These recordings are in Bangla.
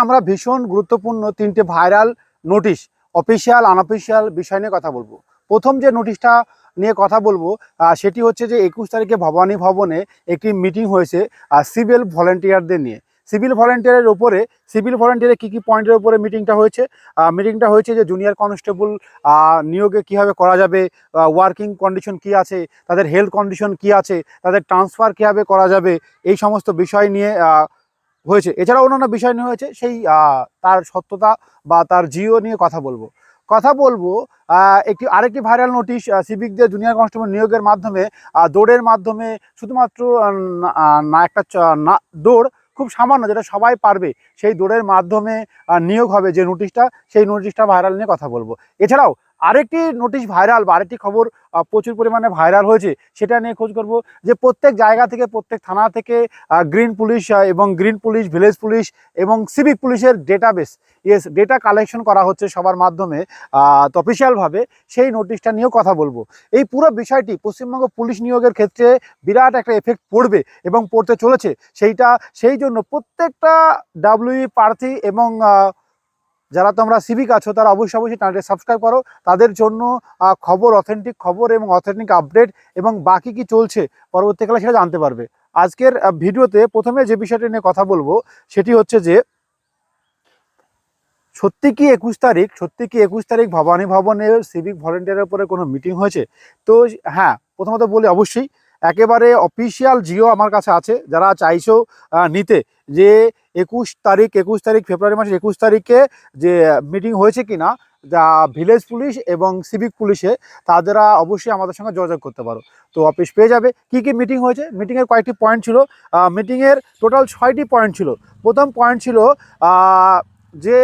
আমরা ভীষণ গুরুত্বপূর্ণ তিনটে ভাইরাল নোটিশ অফিসিয়াল আনঅফিসিয়াল বিষয় নিয়ে কথা বলব। প্রথম যে নোটিশটা নিয়ে কথা বলব সেটি হচ্ছে যে একুশ তারিখে ভবানী ভবনে একটি মিটিং হয়েছে সিভিল ভলেন্টিয়ারদের নিয়ে। সিভিল ভলেন্টিয়ারের ওপরে সিভিল ভলেন্টিয়ারের কী কী পয়েন্টের উপরে মিটিংটা হয়েছে? মিটিংটা হয়েছে যে জুনিয়র কনস্টেবল নিয়োগে কীভাবে করা যাবে ওয়ার্কিং কন্ডিশন কি আছে, তাদের হেলথ কন্ডিশন কি আছে, তাদের ট্রান্সফার কীভাবে করা যাবে, এই সমস্ত বিষয় নিয়ে হয়েছে। এছাড়াও অন্যান্য বিষয় নিয়ে হয়েছে, সেই তার সত্যতা বা তার জিও নিয়ে কথা বলব। কথা বলব একটি, আরেকটি ভাইরাল নোটিশ সিভিকদের জুনিয়র কনস্টেবল নিয়োগের মাধ্যমে দৌড়ের মাধ্যমে শুধুমাত্র না- একটা না, দৌড় খুব সামান্য যেটা সবাই পারবে, সেই দৌড়ের মাধ্যমে নিয়োগ হবে যে নোটিশটা সেই নোটিশটা ভাইরাল নিয়ে কথা বলব। এছাড়াও আরেকটি নোটিশ ভাইরাল বা আরেকটি খবর প্রচুর পরিমাণে ভাইরাল হয়েছে, সেটা নিয়ে খোঁজ করব যে প্রত্যেক জায়গা থেকে, প্রত্যেক থানা থেকে গ্রিন পুলিশ এবং গ্রিন পুলিশ ভিলেজ পুলিশ এবং সিভিক পুলিশের ডেটাবেস ইয়েস ডেটা কালেকশন করা হচ্ছে সবার মাধ্যমে অফিসিয়ালভাবে সেই নোটিশটা নিয়েও কথা বলব। এই পুরো বিষয়টি পশ্চিমবঙ্গ পুলিশ নিয়োগের ক্ষেত্রে বিরাট একটা এফেক্ট পড়বে এবং পড়তে চলেছে। সেইটা, সেই জন্য প্রত্যেকটা ডাব্লিউ প্রার্থী এবং যারা তোমরা সিভিক আছো, তারা অবশ্যই অবশ্যই চ্যানেলটি সাবস্ক্রাইব করো। তাদের জন্য খবর অথেন্টিক খবর এবং অথেন্টিক আপডেট এবং বাকি কি চলছে পরবর্তীকালে সেটা জানতে পারবে। আজকের ভিডিওতে প্রথমে যে বিষয়টি নিয়ে কথা বলব, সেটি হচ্ছে যে, সত্যি কি একুশ তারিখ, সত্যি কি একুশ তারিখ ভবানী ভবনে সিভিক ভলেন্টিয়ারের উপরে কোনো মিটিং হয়েছে? তো হ্যাঁ প্রথমত বলি, অবশ্যই একেবারে অফিসিয়াল জিও আমার কাছে আছে। যারা চাইছো নিতে, যে একুশ তারিখ একুশ তারিখ ফেব্রুয়ারি মাসের একুশ তারিখে যে মিটিং হয়েছে কি না যা ভিলেজ পুলিশ এবং সিভিক পুলিশে তাদেরা অবশ্যই আমাদের সঙ্গে যোগাযোগ করতে পারো। তো অফিস পেয়ে যাবে। কি কি মিটিং হয়েছে? মিটিংয়ের কয়েকটি পয়েন্ট ছিল। মিটিংয়ের টোটাল ছয়টি পয়েন্ট ছিল। প্রথম পয়েন্ট ছিল যে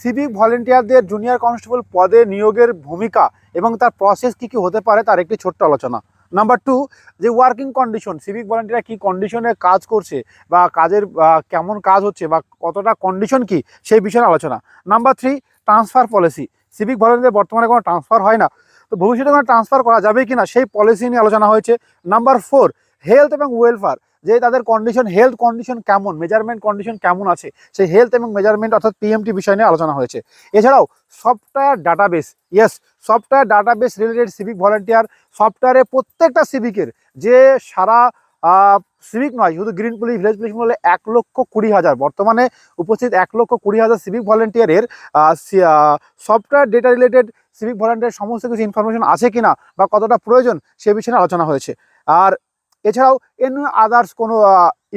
সিভিক ভলেন্টিয়ারদের জুনিয়র কনস্টেবল পদে নিয়োগের ভূমিকা এবং তার প্রসেস কি কি হতে পারে, তার একটি ছোট্ট আলোচনা। নাম্বার টু যে ওয়ার্কিং কন্ডিশন সিভিক ভলেন্টিয়ার কী কন্ডিশনে কাজ করছে বা কাজের কেমন কাজ হচ্ছে বা কতটা কন্ডিশন কি, সেই বিষয়ে আলোচনা। Number three transfer policy civic volunteer বর্তমানে কোনো ট্রান্সফার হয় না। তো ভবিষ্যতে কোনো ট্রান্সফার করা যাবে কি না সেই পলিসি নিয়ে আলোচনা হয়েছে। নাম্বার ফোর হেলথ এবং ওয়েলফেয়ার যে তাদের কন্ডিশন হেলথ কন্ডিশন কেমন মেজারমেন্ট কন্ডিশন কেমন আছে, সেই হেলথ এবং মেজারমেন্ট অর্থাৎ পিএমটি বিষয় নিয়ে আলোচনা হয়েছে। এছাড়াও software database yes software database related civic volunteer সফটওয়্যারে প্রত্যেকটা সিভিকের যে সারা সিভিক নয়, শুধু গ্রিন পুলিশ ভিলেজ পুলিশ বলে এক লক্ষ কুড়ি হাজার, বর্তমানে উপস্থিত এক লক্ষ কুড়ি হাজার civic ভলেন্টিয়ারের software data related civic volunteer সমস্ত কিছু ইনফরমেশন আছে কিনা বা কতটা প্রয়োজন সে বিষয়ে আলোচনা হয়েছে। আর এছাড়াও এন আদার্স কোনো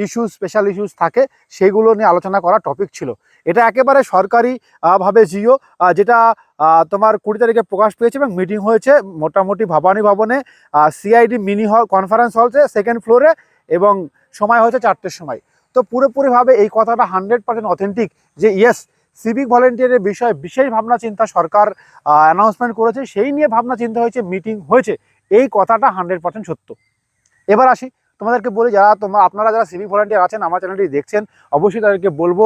ইস্যু স্পেশাল ইস্যুস থাকে, সেগুলো নিয়ে আলোচনা করা টপিক ছিল। এটা একেবারে সরকারি ভাবে জিও যেটা তোমার কুড়ি তারিখে প্রকাশ পেয়েছে এবং মিটিং হয়েছে মোটামুটি ভবানী ভবনে সিআইডি মিনি হল কনফারেন্স হলসে সেকেন্ড ফ্লোরে এবং সময় হয়েছে চারটের সময়। তো পুরোপুরিভাবে এই কথাটা হান্ড্রেড পার্সেন্ট অথেন্টিক যে ইয়েস সিভিক ভলেন্টিয়ারের বিষয়ে বিশেষ ভাবনা চিন্তা সরকার অ্যানাউন্সমেন্ট করেছে, সেই নিয়ে ভাবনা চিন্তা হয়েছে মিটিং হয়েছে। এই কথাটা হান্ড্রেড পার্সেন্ট সত্য। এবার আসি, তোমাদেরকে বলি যারা তোমরা, আপনারা যারা সিভিক ভলান্টিয়ার আছেন, আমার চ্যানেলটি দেখছেন, অবশ্যই তাদেরকে বলব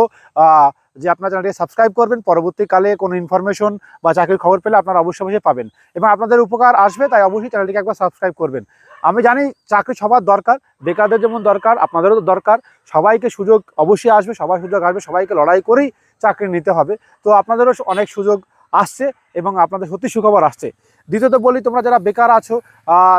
যে আপনার চ্যানেলটি সাবস্ক্রাইব করবেন, পরবর্তীকালে কোনো ইনফরমেশন বা চাকরির খবর পেলে আপনারা অবশ্যই অবশ্যই পাবেন। এবং আপনাদের উপকার আসবে, তাই অবশ্যই চ্যানেলটিকে একবার সাবস্ক্রাইব করবেন। আমি জানি চাকরি সবার দরকার, বেকারদের যেমন দরকার, আপনাদেরও তো দরকার, সবাইকে সুযোগ অবশ্যই আসবে, সবার সুযোগ আসবে, সবাইকে লড়াই করেই চাকরি নিতে হবে। তো আপনাদেরও অনেক সুযোগ আসছে এবং আপনাদের সত্যি সুখবর আসছে। দ্বিতীয়ত বলি, তোমরা যারা বেকার আছো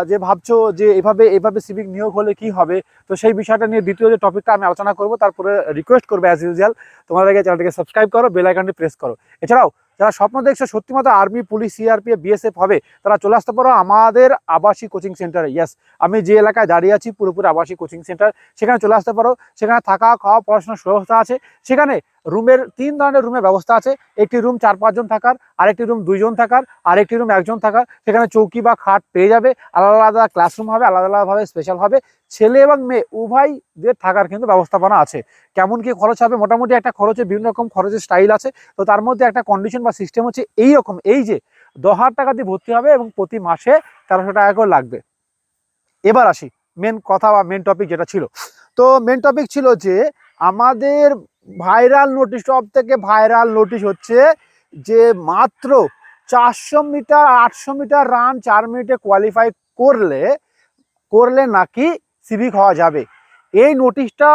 যে ভাবছ যে এভাবে এভাবে সিভিক নিয়োগ হলে কি হবে, তো সেই বিষয়টা নিয়ে দ্বিতীয় যে টপিকটা আমি আলোচনা করব, তারপরে রিকোয়েস্ট করব অ্যাজ ইউজুয়াল তোমাদেরকে চ্যানেলটিকে সাবস্ক্রাইব করো বেল আইকনটি প্রেস করো। এছাড়াও, যারা স্বপ্ন দেখছ সত্যি মতো আর্মি পুলিশ সিআরপিএফ বিএসএফ হবে, তারা চলে আসতে পারো আমাদের আবাসিক কোচিং সেন্টারে ইয়েস আমি যে এলাকায় দাঁড়িয়ে আছি, পুরোপুরি আবাসিক কোচিং সেন্টার সেখানে চলে আসতে পারো। সেখানে থাকা, খাওয়া, পড়াশোনার ব্যবস্থা আছে। সেখানে রুমের তিন ধরনের রুমের ব্যবস্থা আছে। একটি রুম চার পাঁচজন থাকার, আরেকটি রুম দুইজন থাকার, আরেকটি রুম একজন থাকার। সেখানে চৌকি বা খাট পেয়ে যাবে। আলাদা আলাদা ক্লাসরুম হবে, আলাদা আলাদাভাবে স্পেশাল হবে। ছেলে এবং মেয়ে, উভয়দের থাকার কিন্তু ব্যবস্থাপনা আছে। কেমন কি খরচ হবে? মোটামুটি একটা খরচে বিভিন্ন রকম খরচের স্টাইল আছে। তো তার মধ্যে একটা কন্ডিশন বা সিস্টেম হচ্ছে এই রকম এই যে দশ হাজার টাকা দিয়ে ভর্তি হবে এবং প্রতি মাসে তেরোশো টাকা করে লাগবে। এবার আসি মেন কথা বা মেন টপিক যেটা ছিল। তো মেন টপিক ছিল যে, আমাদের ভাইরাল নোটিশ, সব থেকে ভাইরাল নোটিশ হচ্ছে যে মাত্র চারশো মিটার, আটশো মিটার রান চার মিনিটে কোয়ালিফাই করলে করলে নাকি সিভিক হওয়া যাবে। এই নোটিশটা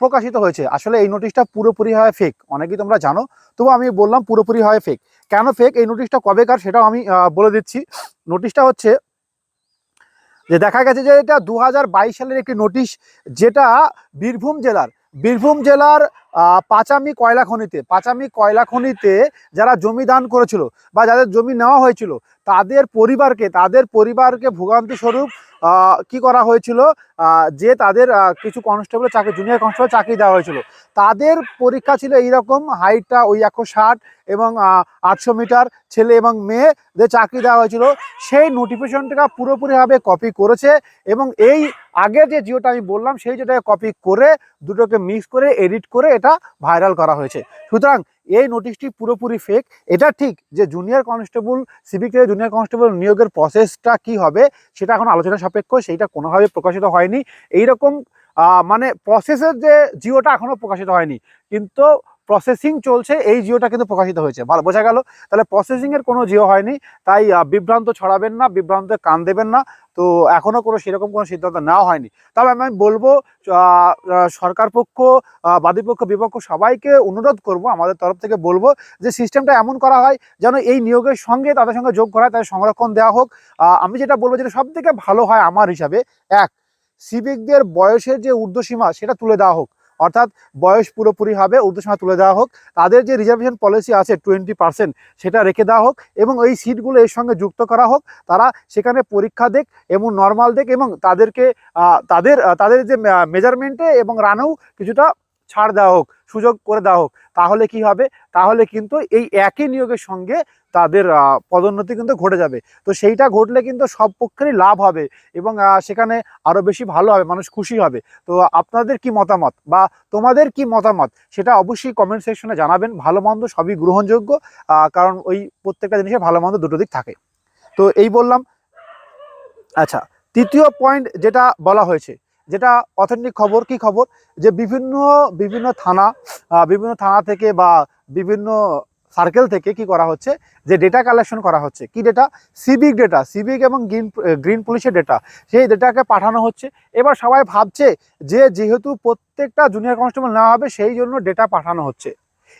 প্রকাশিত হয়েছে। আসলে এই নোটিশটা পুরোপুরি হয় ফেক অনেকেই তোমরা জানো। তবু আমি বললাম পুরোপুরি হয় ফেক কেন ফেক এই নোটিশটা কবেকার সেটাও আমি বলে দিচ্ছি। নোটিশটা হচ্ছে যে দেখা গেছে যে এটা দু হাজার বাইশ সালের একটি নোটিশ, যেটা বীরভূম জেলার বীরভূম জেলার আহ, পাচামি কয়লা খনিতে, পাচামি কয়লা খনিতে যারা জমি দান করেছিল বা যাদের জমি নেওয়া হয়েছিল, তাদের পরিবারকে তাদের পরিবারকে ভোগান্তি স্বরূপ কি করা হয়েছিল? যে তাদের কিছু কনস্টেবল চাকরি জুনিয়র কনস্টেবল চাকরি দেওয়া হয়েছিল। তাদের পরীক্ষা ছিল এইরকম হাইটটা ওই একশো ষাট এবং আটশো মিটার, ছেলে এবং মেয়েদের চাকরি দেওয়া হয়েছিল। সেই নোটিফিকেশনটা পুরোপুরিভাবে কপি করেছে এবং এই আগের যে জিওটা আমি বললাম, সেই যেটাকে কপি করে দুটোকে মিক্স করে এডিট করে এটা ভাইরাল করা হয়েছে। সুতরাং এই নোটিশটি পুরোপুরি ফেক এটা ঠিক যে junior constable civic junior constable নিয়োগের প্রসেসটা কি হবে, সেটা এখন আলোচনা সাপেক্ষ, সেইটা কোনোভাবে প্রকাশিত হয়নি। এইরকম মানে প্রসেসের যে জিওটা এখনও প্রকাশিত হয়নি। কিন্তু প্রসেসিং চলছে এই জিওটা কিন্তু প্রকাশিত হয়েছে। ভালো বোঝা গেল তাহলে প্রসেসিং এর কোনো জিও হয়নি তাই বিভ্রান্ত ছড়াবেন না বিভ্রান্তে কান দেবেন না। তো এখনও কোনো সেরকম কোনো সিদ্ধান্ত নেওয়া হয়নি। তবে আমি বলব সরকার পক্ষ আহ, বাদী পক্ষ বিপক্ষ সবাইকে অনুরোধ করব আমাদের তরফ থেকে বলব যে সিস্টেমটা এমন করা হয় যেন এই নিয়োগের সঙ্গে তাদের সঙ্গে যোগ করা তাদের সংরক্ষণ দেওয়া হোক। আমি যেটা বলব যেটা সব থেকে ভালো হয় আমার হিসাবে এক সিভিকদের বয়সের যে ঊর্ধ্বসীমা সেটা তুলে দেওয়া হোক। অর্থাৎ বয়স পুরোপুরি হবে ঊর্ধ্বসীমা তুলে দেওয়া হোক। তাদের যে রিজার্ভেশন পলিসি আছে টোয়েন্টি পার্সেন্ট সেটা রেখে দেওয়া হোক এবং এই সিটগুলো এর সঙ্গে যুক্ত করা হোক। তারা সেখানে পরীক্ষা দেখ এবং নর্মাল দেখ এবং তাদেরকে তাদের তাদের যে মেজারমেন্টে এবং রানেও কিছুটা ছাড় দেওয়া হোক, সুযোগ করে দেওয়া হোক, তাহলে কি হবে? তাহলে কিন্তু এই একই নিয়োগের সঙ্গে তাদের পদোন্নতি কিন্তু ঘটে যাবে। তো সেইটা ঘটলে কিন্তু সব পক্ষেরই লাভ হবে এবং সেখানে আরও বেশি ভালো হবে, মানুষ খুশি হবে। তো আপনাদের কি মতামত বা তোমাদের কি মতামত? সেটা অবশ্যই কমেন্ট সেকশনে জানাবেন। ভালো মন্দ সবই গ্রহণযোগ্য কারণ ওই প্রত্যেকটা জিনিসে ভালো মন্দ দুটো দিক থাকে। তো এই বললাম আচ্ছা তৃতীয় পয়েন্ট যেটা বলা হয়েছে যেটা অথেন্টিক খবর, কি খবর? যে বিভিন্ন বিভিন্ন থানা বিভিন্ন থানা থেকে বা বিভিন্ন সার্কেল থেকে কি করা হচ্ছে? যে ডেটা কালেকশন করা হচ্ছে। কি ডেটা সিভিক ডেটা সিভিক এবং গ্রিন গ্রিন পুলিশের ডেটা সেই ডেটাকে পাঠানো হচ্ছে। এবার সবাই ভাবছে যে যেহেতু প্রত্যেকটা জুনিয়র কনস্টেবল নেওয়া হবে, সেই জন্য ডেটা পাঠানো হচ্ছে।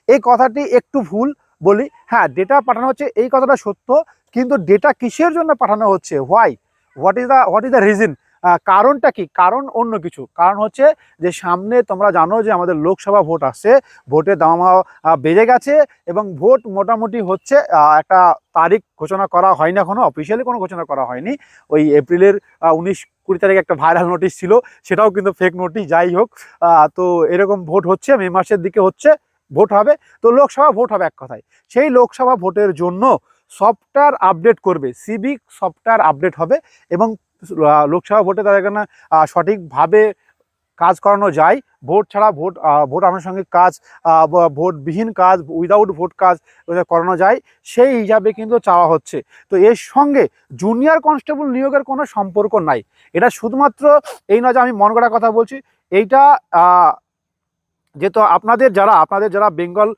এই কথাটি একটু ভুল বলি। হ্যাঁ ডেটা পাঠানো হচ্ছে, এই কথাটা সত্য। কিন্তু ডেটা কিসের জন্য পাঠানো হচ্ছে? Why what is the what is the reason কারণটা কি? কারণ অন্য কিছু। কারণ হচ্ছে যে সামনে তোমরা জানো যে আমাদের লোকসভা ভোট আসছে। ভোটের দামা বেড়ে গেছে এবং ভোট মোটামুটি হচ্ছে একটা তারিখ ঘোষণা করা হয় না এখনও অফিসিয়ালি কোনো ঘোষণা করা হয়নি। ওই এপ্রিলের উনিশ কুড়ি তারিখে একটা ভাইরাল নোটিশ ছিল, সেটাও কিন্তু ফেক নোটিশ যাই হোক। তো এরকম ভোট হচ্ছে, মে মাসের দিকে হচ্ছে, ভোট হবে। তো লোকসভা ভোট হবে এক কথায়। সেই লোকসভা ভোটের জন্য সফটওয়্যার আপডেট করবে সিভিক সফটওয়্যার আপডেট হবে এবং লোকসভা ভোটে তাদের এখানে সঠিকভাবে কাজ করানো যায়। ভোট ছাড়া ভোট ভোট আনুষঙ্গিক কাজ ভোটবিহীন কাজ উইদাউট ভোট কাজ করানো যায়। সেই হিসাবে কিন্তু চাওয়া হচ্ছে। তো এর সঙ্গে জুনিয়র কনস্টেবল নিয়োগের কোনো সম্পর্ক নাই। এটা শুধুমাত্র এই নয় যে আমি মন করা কথা বলছি, এইটা যেহেতু আপনাদের যারা আপনাদের যারা Bengal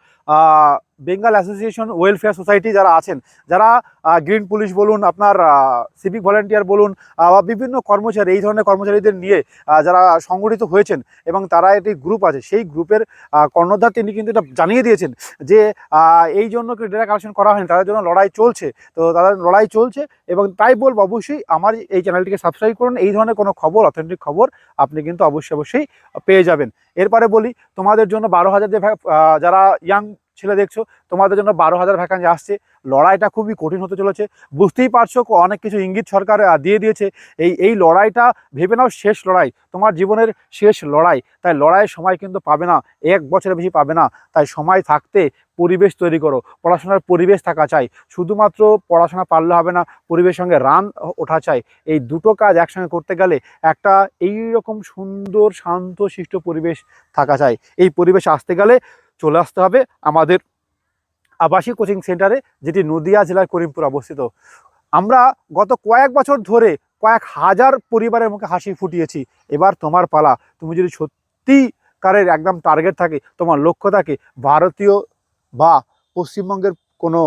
Bengal association welfare society যারা আছেন, যারা গ্রিন পুলিশ বলুন, আপনার সিভিক ভলেন্টিয়ার বলুন বা বিভিন্ন কর্মচারী, এই ধরনের কর্মচারীদের নিয়ে যারা সংগঠিত হয়েছেন এবং তারা একটি গ্রুপ আছে, সেই গ্রুপের কর্ণধার তিনি কিন্তু এটা জানিয়ে দিয়েছেন যে এই জন্য ডেটা কালেকশন করা হয়নি, তাদের জন্য লড়াই চলছে। তো তাদের লড়াই চলছে এবং তাই বলব অবশ্যই আমার এই চ্যানেলটিকে সাবস্ক্রাইব করুন। এই ধরনের কোনো খবর অথেন্টিক খবর আপনি কিন্তু অবশ্যই অবশ্যই, পেয়ে যাবেন। এরপরে বলি, তোমাদের জন্য বারো হাজার যারা ইয়াং ছেলে দেখছ, তোমাদের জন্য বারো হাজার ভ্যাকান্সি আসছে। লড়াইটা খুবই কঠিন হতে চলেছে। বুঝতেই পারছ, অনেক কিছু ইঙ্গিত সরকার দিয়ে দিয়েছে। এই এই লড়াইটা ভেবে নাও, শেষ লড়াই। তোমার জীবনের শেষ লড়াই। তাই লড়াইয়ের সময় কিন্তু পাবে না, এক বছরের বেশি পাবে না। তাই সময় থাকতে পরিবেশ তৈরি করো। পড়াশোনার পরিবেশ থাকা চাই। শুধুমাত্র পড়াশোনা পারলে হবে না, পরিবেশের সঙ্গে রান ওঠা চাই। এই দুটো কাজ একসঙ্গে করতে গেলে একটা এই রকম সুন্দর, শান্ত, শিষ্ট পরিবেশ থাকা চাই। এই পরিবেশ আসতে গেলে চলে আসতে হবে আমাদের আবাসিক কোচিং সেন্টারে, যেটি নদিয়া জেলার করিমপুর অবস্থিত। আমরা গত কয়েক বছর ধরে কয়েক হাজার পরিবারের মুখে হাসি ফুটিয়েছি। এবার তোমার পালা। তুমি যদি সত্যিকারের একদম টার্গেট থাকে, তোমার লক্ষ্য থাকে, ভারতীয় বা পশ্চিমবঙ্গের কোনো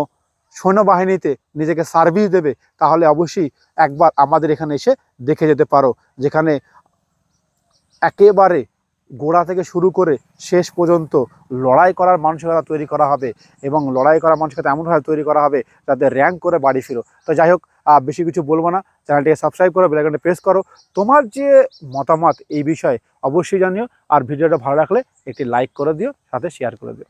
সৈন্যবাহিনীতে নিজেকে সার্ভিস দেবে, তাহলে অবশ্যই একবার আমাদের এখানে এসে দেখে যেতে পারো। যেখানে একেবারে গোড়া থেকে শুরু করে শেষ পর্যন্ত লড়াই করার মানসিকতা তৈরি করা হবে এবং লড়াই করার মানসিকতা এমনভাবে তৈরি করা হবে যাতে র্যাঙ্ক করে বাড়ি ফিরো। তো যাই হোক বেশি কিছু বলব না। চ্যানেলটিকে সাবস্ক্রাইব করো বেলাইকনটা প্রেস করো। তোমার যে মতামত এই বিষয়ে অবশ্যই জানিও। আর ভিডিওটা ভালো রাখলে একটি লাইক করে দিও, সাথে শেয়ার করে দিও।